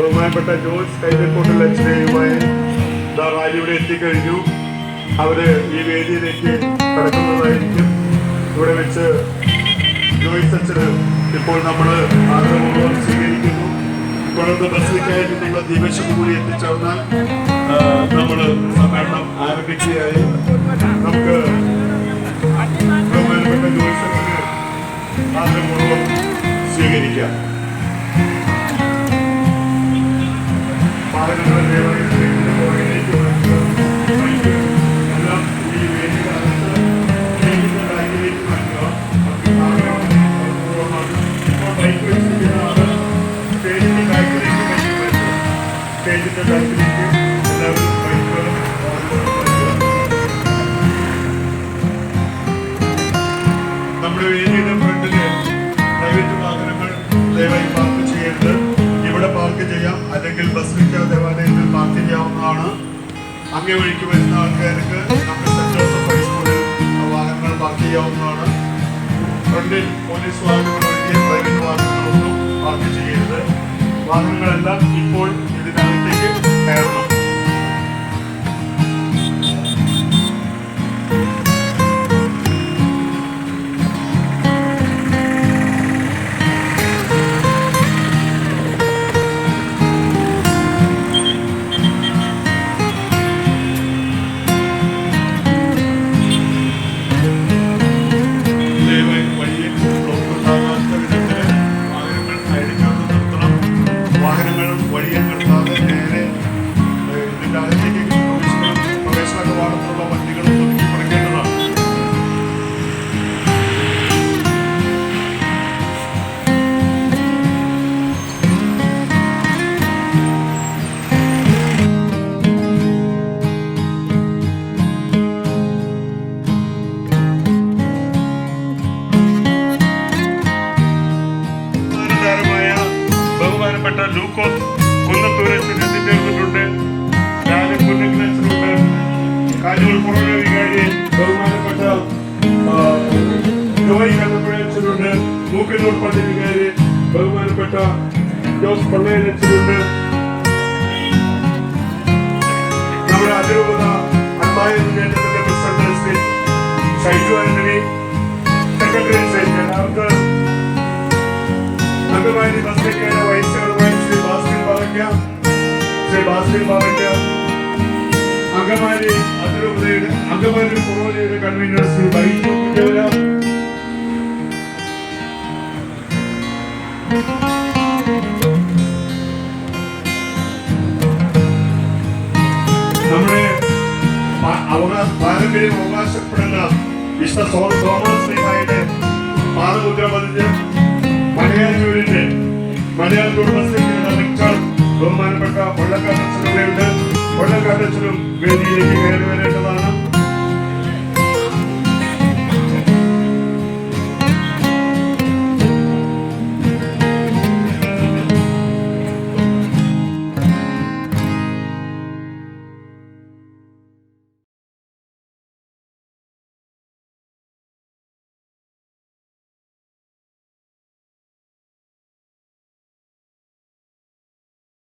ബഹുമാനപ്പെട്ട George കൈതക്കോട്ടുള്ള അച്ഛനെയുമായി rally ഇവിടെ എത്തിക്കഴിഞ്ഞു. അവർ ഈ വേദിയിലേക്ക് കടക്കുന്നതായിരിക്കും. ഇവിടെ വെച്ച് ജോയ്സ് അച്ഛന് ഇപ്പോൾ നമ്മൾ ആഗ്രഹപൂർവം സ്വീകരിക്കുന്നു. തുടർന്ന് ബസ്സിലേക്കായി നിന്നുള്ള ദീപശം കൂടി എത്തിച്ചേർന്നാൽ നമ്മൾ സമ്മേളനം ആരംഭിക്കുകയായി. നമുക്ക് ബഹുമാനപ്പെട്ട ജോയ്സ് അച്ഛന് ആഗ്രഹപൂർവം സ്വീകരിക്കാം. നമ്മുടെ വേദിയുടെ ഫ്രണ്ടിൽ പ്രൈവറ്റ് വാഹനങ്ങൾ ദയവായി പാർക്ക് ചെയ്യരുത് ഇവിടെ പാർക്ക് ചെയ്യാം അല്ലെങ്കിൽ ബസ്ലിക്ക ദേവാലയത്തിൽ പാർക്ക് ചെയ്യാവുന്നതാണ് അങ്ങേ ആൾക്കാർക്ക് നമ്മുടെ സെന്റ് ജോസഫ് ഹൈസ്കൂളിൽ വാഹനങ്ങൾ പാർക്ക് ചെയ്യാവുന്നതാണ് ഫ്രണ്ടിൽ പോലീസ് വാഹനങ്ങൾ ഒഴികെ പ്രൈവറ്റ് പാർക്ക് ചെയ്യരുത് വാഹനങ്ങളെല്ലാം ഇപ്പോൾ Amen. ബഹുമാനപ്പെട്ട ലൂക്കോസ് കുന്നത്തൂരെ കുന്നത്തിനച്ഛനുണ്ട് കാഞ്ഞൂർ ബഹുമാനപ്പെട്ട ബഹുമാനപ്പെട്ട ജോസ് നമ്മുടെ അംഗമാലി ബസ്ലിക്കയുടെ വൈസ് ചെയർമാൻ ശ്രീ ഭാസ്കർ ബാബയ്ക്ക ശ്രീ ഭാസ്കർ ബാബയ്ക്ക അങ്കമാലി അതിരൂപതയുടെ അങ്കമാലി പുറവലിയുടെ കൺവീനർ ശ്രീ ബൈജു കുഞ്ഞവര നമ്മുടെ അവകാശ പാരമ്പര്യം അവകാശപ്പെടുന്ന വിശ്വ തോമസ് ശ്രീമായുടെ മിക്കൾ ബഹുമാനപ്പെട്ട കൊള്ളക്കാട്ടച്ചനും വേദിയിലേക്ക് കയറി